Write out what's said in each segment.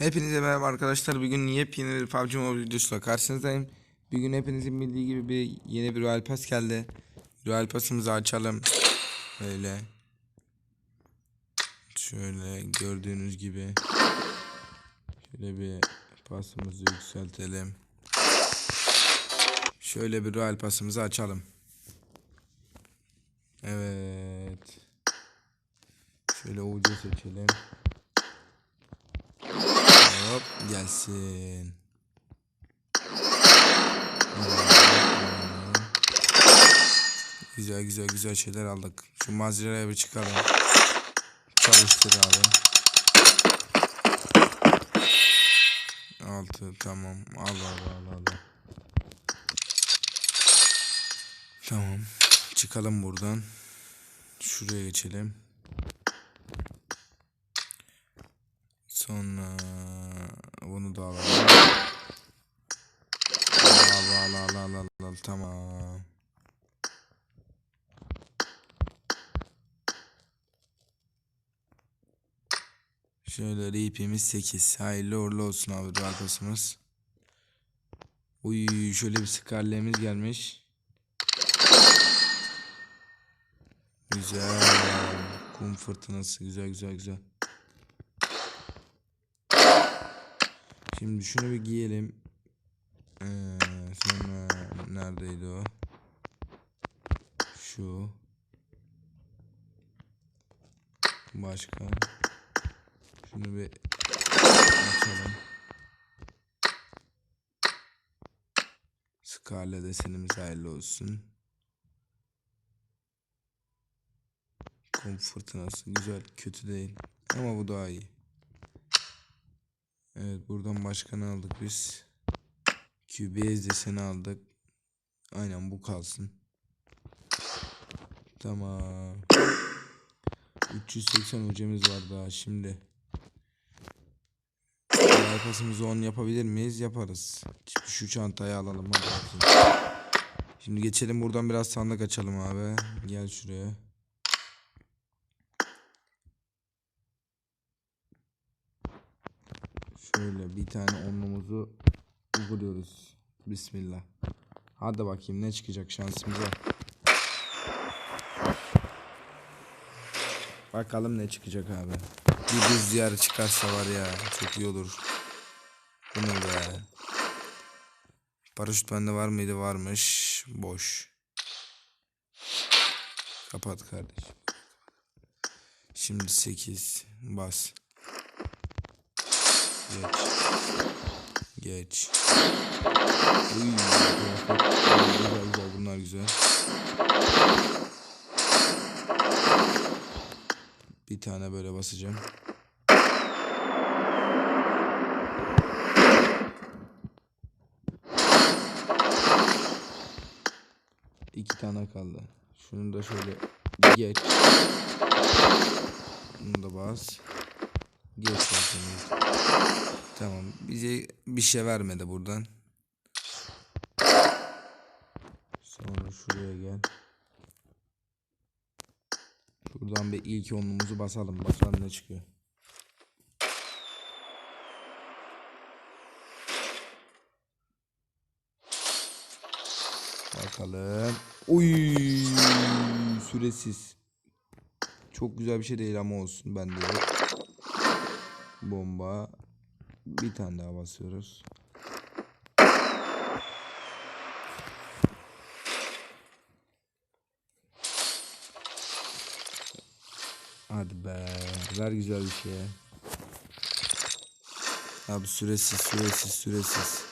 Hepinize merhaba arkadaşlar. Bugün yepyeni bir PUBG Mobile videosuyla karşınızdayım. Bugün hepinizin bildiği gibi bir yeni bir Royal Pass geldi. Royal Pass'ımızı açalım. Böyle. Şöyle gördüğünüz gibi. Şöyle bir pasımızı yükseltelim. Şöyle bir Royal Pass'ımızı açalım. Evet. Şöyle ucu seçelim. Hop gelsin. Güzel güzel güzel şeyler aldık. Şu maziraya bir çıkalım. Çalıştır abi. Altı tamam. Al al al al. Tamam. Çıkalım buradan. Şuraya geçelim. Sonra bunu da alalım. Al al al al al al tamam. Şöyle RP'miz 8. Hayırlı uğurlu olsun abi arkasımız. Uy şöyle bir skarlemiz gelmiş. Güzel. Kum fırtınası güzel güzel güzel. Şimdi şunu bir giyelim. Ee, sonra neredeydi o? Şu. Başka. Şunu bir açalım. Scarlet desenimiz hayırlı olsun. Kum fırtınası güzel, kötü değil. Ama bu daha iyi. Evet buradan başka ne aldık biz? QBS deseni aldık. Aynen bu kalsın. Tamam. 380 hocamız var daha şimdi. Pasımızı 10 yapabilir miyiz? Yaparız. Şimdi şu çantayı alalım. Hadi. Şimdi geçelim buradan biraz sandık açalım abi. Gel şuraya. Şöyle bir tane onlumuzu vuruyoruz. Bismillah. Hadi bakayım ne çıkacak şansımıza. Bakalım ne çıkacak abi. Bir buz diyarı çıkarsa var ya çok iyi olur. Bu ne be? Paraşüt bende var mıydı? Varmış. Boş. Kapat kardeşim. Şimdi 8. Bas. Geç. Geç. Uy, güzel güzel bunlar güzel. Bir tane böyle basacağım. İki tane kaldı. Şunu da şöyle geç. Bunu da bas. Zaten. Tamam. Bize bir şey vermedi buradan. Sonra şuraya gel. Şuradan bir ilk onluğumuzu basalım. Bakalım ne çıkıyor. Bakalım. Uy, süresiz. Çok güzel bir şey değil ama olsun. Bende yok. Bomba. Bir tane daha basıyoruz. Hadi be. Ver güzel bir şey. Abi süresiz süresiz süresiz.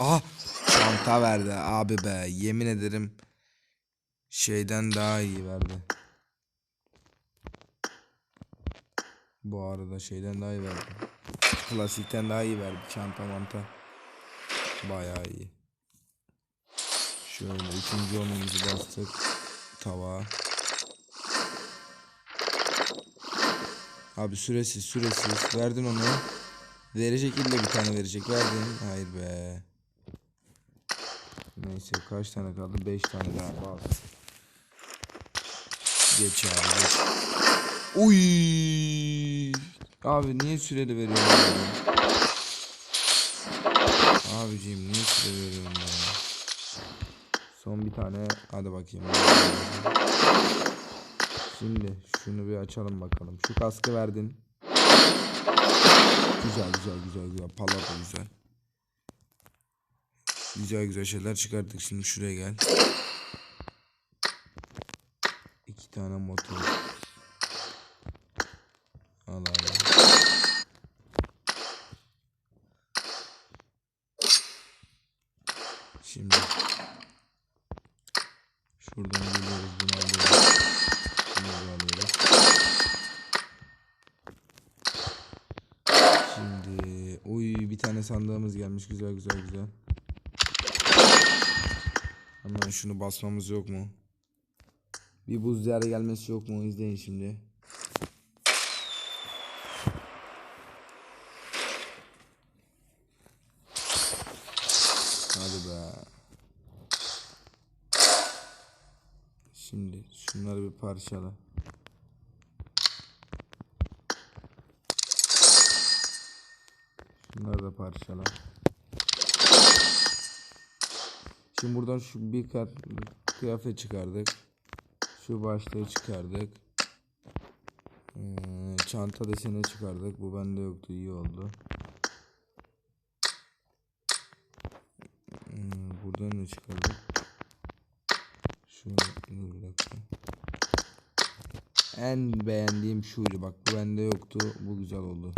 Aha çanta verdi abi be. Yemin ederim şeyden daha iyi verdi. Bu arada şeyden daha iyi verdi. Klasikten daha iyi verdi çanta manta. Bayağı iyi. Şöyle ikinci onumuzu bastık. Tava. Abi süresiz süresiz. Verdin onu. Verecek illa bir tane verecek. Verdin. Hayır be. Neyse kaç tane kaldı? 5 tane daha bas. Geç abi geç. Uy. Abi niye süreli veriyorsun ya? Abiciğim niye süre veriyorsun ya? Son bir tane hadi bakayım. Şimdi şunu bir açalım bakalım. Şu kaskı verdin. Güzel güzel güzel güzel. Palata güzel. Güzel güzel şeyler çıkarttık. Şimdi şuraya gel. İki tane motor. Al abi. Şimdi şuradan geliyoruz bunu alıyoruz. Bunu. Şimdi oy bir tane sandığımız gelmiş güzel güzel güzel. Hemen şunu basmamız yok mu? Bir buz diyarı gelmesi yok mu? İzleyin şimdi. Hadi be. Şimdi şunları bir parçala. Şunları da parçala. Şimdi buradan şu bir kat kıyafet çıkardık. Şu başlığı çıkardık. Ee, çanta deseni çıkardık. Bu bende yoktu. iyi oldu. Hmm, buradan ne çıkardık? Şu dur bir dakika. En beğendiğim şuydu. Bak bu bende yoktu. Bu güzel oldu.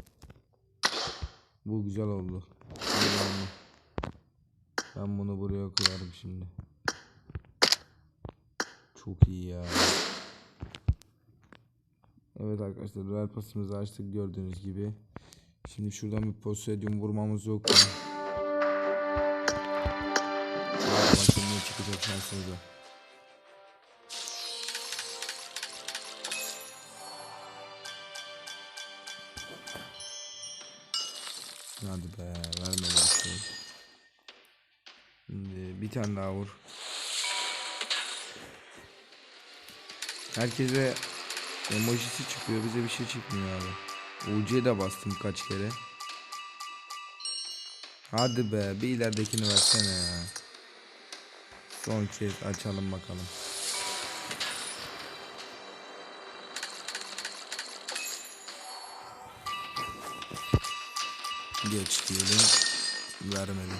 Bu güzel oldu. Ben bunu buraya koyarım şimdi. Çok iyi ya. Evet arkadaşlar dual pasımızı açtık gördüğünüz gibi. Şimdi şuradan bir poseidon vurmamız yok mu? Bakayım ne çıkacak şansımıza. Hadi be bir şey. Şimdi bir tane daha vur. Herkese emojisi çıkıyor bize bir şey çıkmıyor abi. UC'ye de bastım kaç kere. Hadi be bir ileridekini versene ya. Son kez açalım bakalım. Geç diyelim. Vermedi.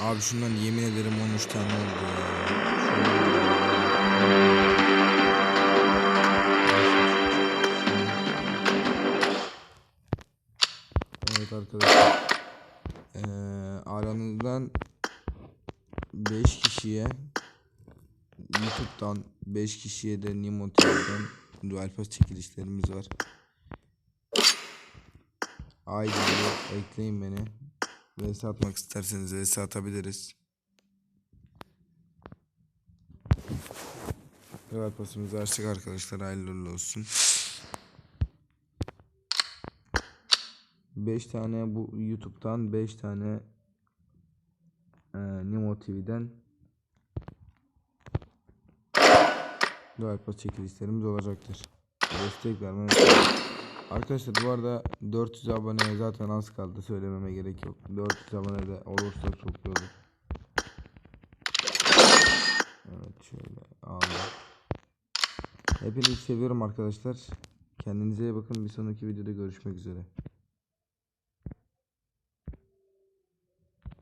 Abi şundan yemin ederim 13 tane oldu ya. Evet arkadaşlar. Ee, aranızdan 5 kişiye YouTube'dan 5 kişiye de Nimo TV'den Dual Pass çekilişlerimiz var. Haydi ekleyin beni. VS atmak isterseniz VS atabiliriz. Dual Pass'ımızı açtık arkadaşlar. Hayırlı olsun. 5 tane bu YouTube'dan 5 tane e, Nimo TV'den Dual Pass çekilişlerimiz olacaktır. Destek unutmayın. Arkadaşlar bu arada 400 aboneye zaten az kaldı söylememe gerek yok. 400 abone de olursa çok iyi olur. Evet şöyle aldım. Hepinizi seviyorum arkadaşlar. Kendinize iyi bakın. Bir sonraki videoda görüşmek üzere.